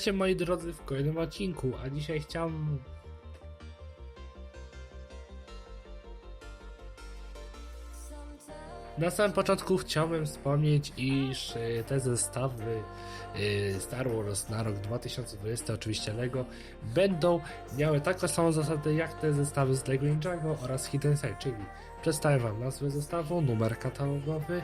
Witajcie moi drodzy w kolejnym odcinku, a dzisiaj chciałem... Na samym początku chciałbym wspomnieć, iż y, te zestawy y, Star Wars na rok 2020, oczywiście LEGO, będą miały taką samą zasadę jak te zestawy z LEGO Ninjago oraz Hidden Side, czyli przedstawię Wam nazwę zestawu, numer katalogowy,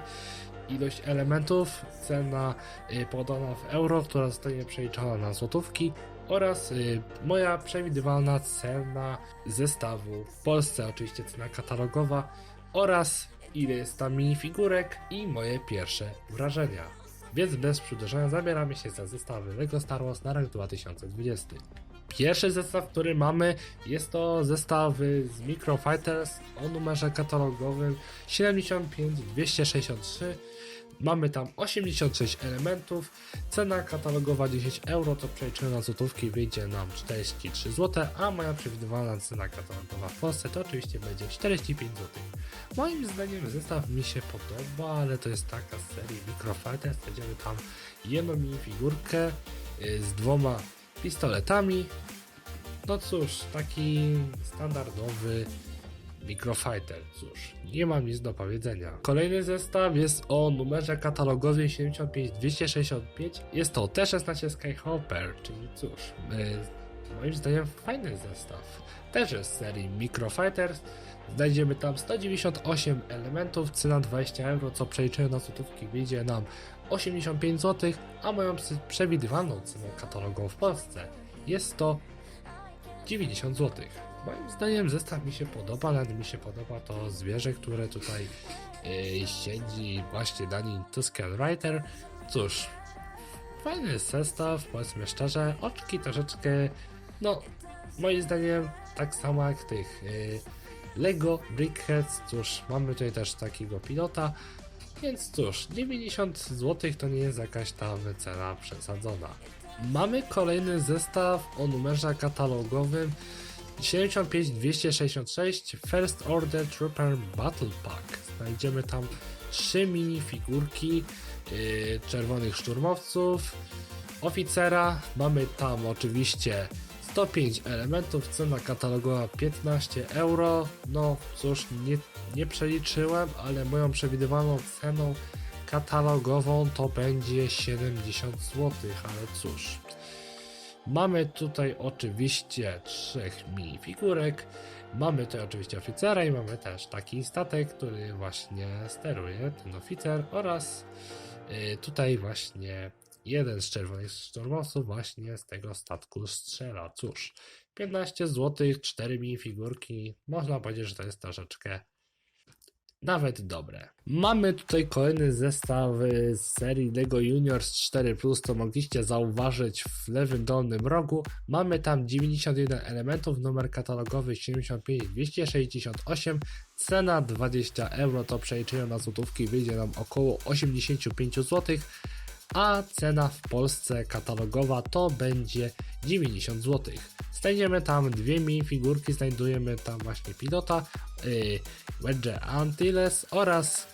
ilość elementów, cena y, podana w euro, która zostanie przeliczona na złotówki oraz y, moja przewidywalna cena zestawu w Polsce, oczywiście cena katalogowa oraz ile jest tam minifigurek i moje pierwsze wrażenia. Więc bez przedłużania zabieramy się za zestawy LEGO Star Wars na rok 2020. Pierwszy zestaw, który mamy, jest to zestaw z Micro Fighters o numerze katalogowym 75263. Mamy tam 86 elementów, cena katalogowa 10 euro, to przeliczymy na złotówki wyjdzie nam 43 zł, a moja przewidywana cena katalogowa w Polsce to oczywiście będzie 45 zł. Moim zdaniem zestaw mi się podoba, ale to jest taka z serii Micro Fighters, będziemy tam jedną minifigurkę y, z dwoma pistoletami, no cóż, taki standardowy Microfighter. Cóż, nie mam nic do powiedzenia. Kolejny zestaw jest o numerze katalogowym 75265. Jest to T16 Skyhopper, czyli cóż, y, moim zdaniem fajny zestaw. Też jest z serii Microfighters. Znajdziemy tam 198 elementów, cena 20 euro, co przeliczeniu na złotówki wyjdzie nam 85 zł, a moją przewidywaną cenę katalogową w Polsce jest to 90 zł. Moim zdaniem zestaw mi się podoba, ale mi się podoba to zwierzę, które tutaj yy, siedzi właśnie na nim Tusken Rider. Cóż, fajny zestaw, powiedzmy szczerze, oczki troszeczkę, no moim zdaniem tak samo jak tych yy, Lego Brickheads, cóż, mamy tutaj też takiego pilota, więc cóż, 90 zł to nie jest jakaś tam cena przesadzona. Mamy kolejny zestaw o numerze katalogowym 75266 First Order Trooper Battle Pack. Znajdziemy tam trzy minifigurki yy, czerwonych szturmowców, oficera. Mamy tam oczywiście 105 elementów, cena katalogowa 15 euro. No cóż, nie, nie przeliczyłem, ale moją przewidywaną ceną katalogową to będzie 70 zł, ale cóż. Mamy tutaj oczywiście trzech minifigurek. Mamy tutaj oczywiście oficera i mamy też taki statek, który właśnie steruje ten oficer oraz y, tutaj właśnie jeden z czerwonych szturmowców właśnie z tego statku strzela. Cóż, 15 zł, 4 minifigurki. Można powiedzieć, że to jest troszeczkę nawet dobre. Mamy tutaj kolejny zestaw z serii LEGO Juniors 4 co mogliście zauważyć w lewym dolnym rogu. Mamy tam 91 elementów, numer katalogowy 75268, cena 20 euro, to przeliczenie na złotówki wyjdzie nam około 85 zł, a cena w Polsce katalogowa to będzie 90 zł. Znajdziemy tam dwie minifigurki, znajdujemy tam właśnie pilota, yy, Wedge Antilles oraz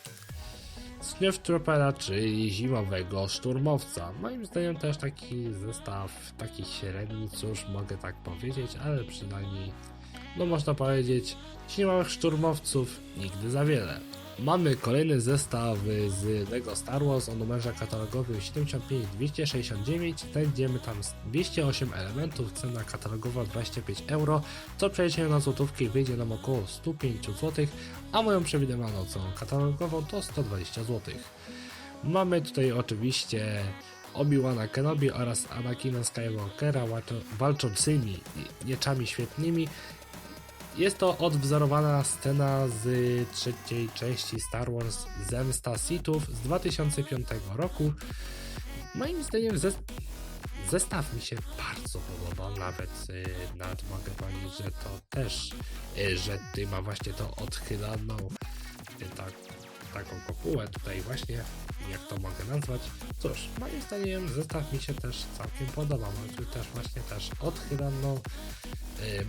Sniff Troopera, czyli zimowego szturmowca. Moim zdaniem też taki zestaw, taki średni, cóż mogę tak powiedzieć, ale przynajmniej, no można powiedzieć, zimowych szturmowców nigdy za wiele. Mamy kolejny zestaw z LEGO Star Wars o numerze katalogowym 75269. Znajdziemy tam 208 elementów, cena katalogowa 25 euro, co przejdzie na złotówki wyjdzie nam około 105 zł, a moją przewidywaną ceną katalogową to 120 zł. Mamy tutaj oczywiście Obi-Wana Kenobi oraz Anakina Skywalkera walczącymi mieczami świetnymi jest to odwzorowana scena z trzeciej części Star Wars Zemsta Sithów z 2005 roku. Moim zdaniem zestaw mi się bardzo podobał, nawet, y, nawet mogę powiedzieć, że to też, y, że ty ma właśnie to odchylaną tak, taką kopułę tutaj właśnie, jak to mogę nazwać. Cóż, moim zdaniem zestaw mi się też całkiem podoba. Mam tu też właśnie też odchylaną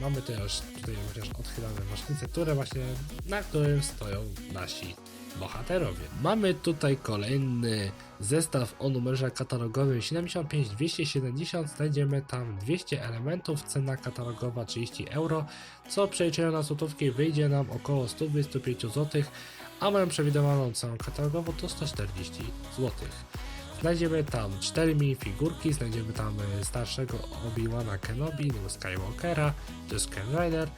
mamy też tutaj chociaż odchylane maszynce, które właśnie na którym stoją nasi bohaterowie. Mamy tutaj kolejny zestaw o numerze katalogowym 75270. Znajdziemy tam 200 elementów, cena katalogowa 30 euro, co przeliczeniu na złotówki wyjdzie nam około 125 zł, a moją przewidywaną cenę katalogową to 140 zł. Znajdziemy tam 4 minifigurki, znajdziemy tam e, starszego Obi-Wana Kenobi, no Skywalkera, jest Ken Rider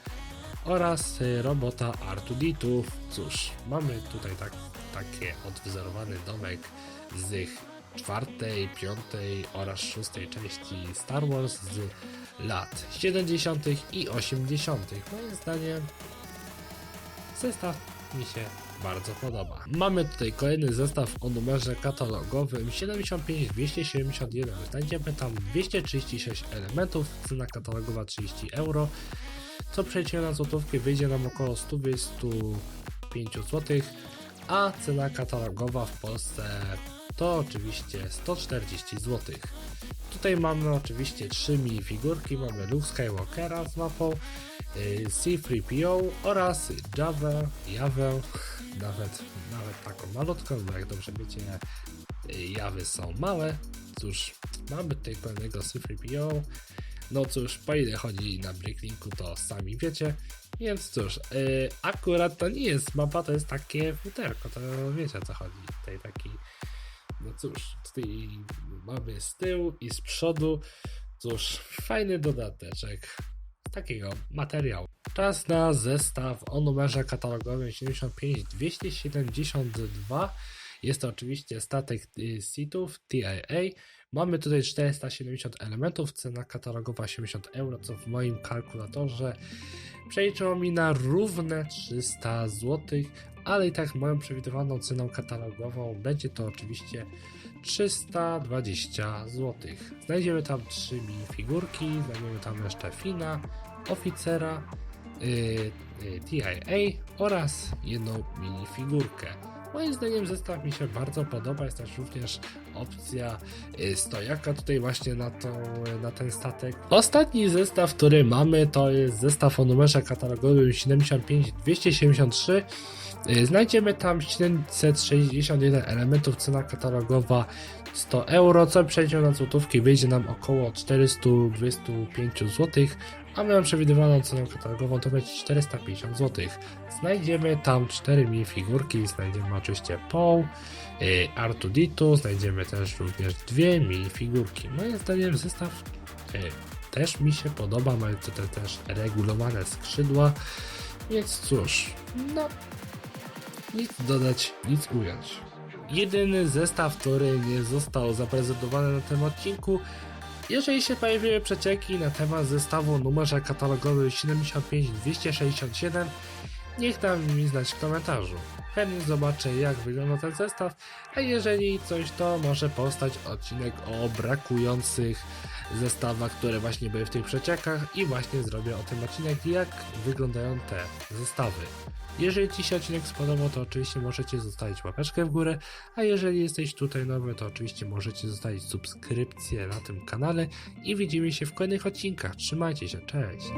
oraz e, robota R2D2. Cóż, mamy tutaj tak, takie odwzorowany domek z tych czwartej, piątej oraz szóstej części Star Wars z lat 70. i 80. Moim zdaniem zestaw mi się bardzo podoba. Mamy tutaj kolejny zestaw o numerze katalogowym 75271. Znajdziemy tam 236 elementów, cena katalogowa 30 euro. Co przejdzie na złotówkę wyjdzie nam około 125 zł, a cena katalogowa w Polsce to oczywiście 140 zł. Tutaj mamy oczywiście trzy minifigurki, mamy Luke Skywalkera z mapą, y, C3PO oraz Java, Jawę, nawet, nawet taką malutką, bo jak dobrze wiecie, y, jawy są małe. Cóż, mamy tutaj pewnego C3PO, no cóż, po ile chodzi na Bricklinku, to sami wiecie. Więc cóż, yy, akurat to nie jest mapa, to jest takie futerko, to wiecie o co chodzi. Tutaj taki, no cóż, tutaj mamy z tyłu i z przodu, cóż, fajny dodateczek takiego materiału. Czas na zestaw o numerze katalogowym 75272. Jest to oczywiście statek y, Seatów TIA. Mamy tutaj 470 elementów, cena katalogowa 80 euro, co w moim kalkulatorze przeliczyło mi na równe 300 zł, ale i tak moją przewidywaną ceną katalogową będzie to oczywiście 320 zł. Znajdziemy tam 3 minifigurki, znajdziemy tam jeszcze Fina, oficera, yy, yy, TIA oraz jedną minifigurkę. Moim zdaniem zestaw mi się bardzo podoba, jest też również opcja y, stojaka tutaj właśnie na, tą, na ten statek. Ostatni zestaw, który mamy to jest zestaw o numerze katalogowym 75273. Y, Znajdziemy tam 761 elementów, cena katalogowa 100 euro, co przejdzie na złotówki wyjdzie nam około 425 zł, a moją przewidywaną ceną katalogową to będzie 450 zł. Znajdziemy tam 4 minifigurki, znajdziemy oczywiście Paul, y, R2D2, znajdziemy też również dwie minifigurki. Moim zdaniem zestaw y, też mi się podoba, mają tutaj też regulowane skrzydła, więc cóż, no nic dodać, nic ująć. Jedyny zestaw, który nie został zaprezentowany na tym odcinku, jeżeli się pojawiły przecieki na temat zestawu numerze katalogowym 75267, niech dam mi znać w komentarzu. Chętnie zobaczę jak wygląda ten zestaw, a jeżeli coś to może powstać odcinek o brakujących zestawach, które właśnie były w tych przeciekach i właśnie zrobię o tym odcinek jak wyglądają te zestawy. Jeżeli Ci się odcinek spodobał, to oczywiście możecie zostawić łapeczkę w górę, a jeżeli jesteś tutaj nowy, to oczywiście możecie zostawić subskrypcję na tym kanale i widzimy się w kolejnych odcinkach. Trzymajcie się, cześć!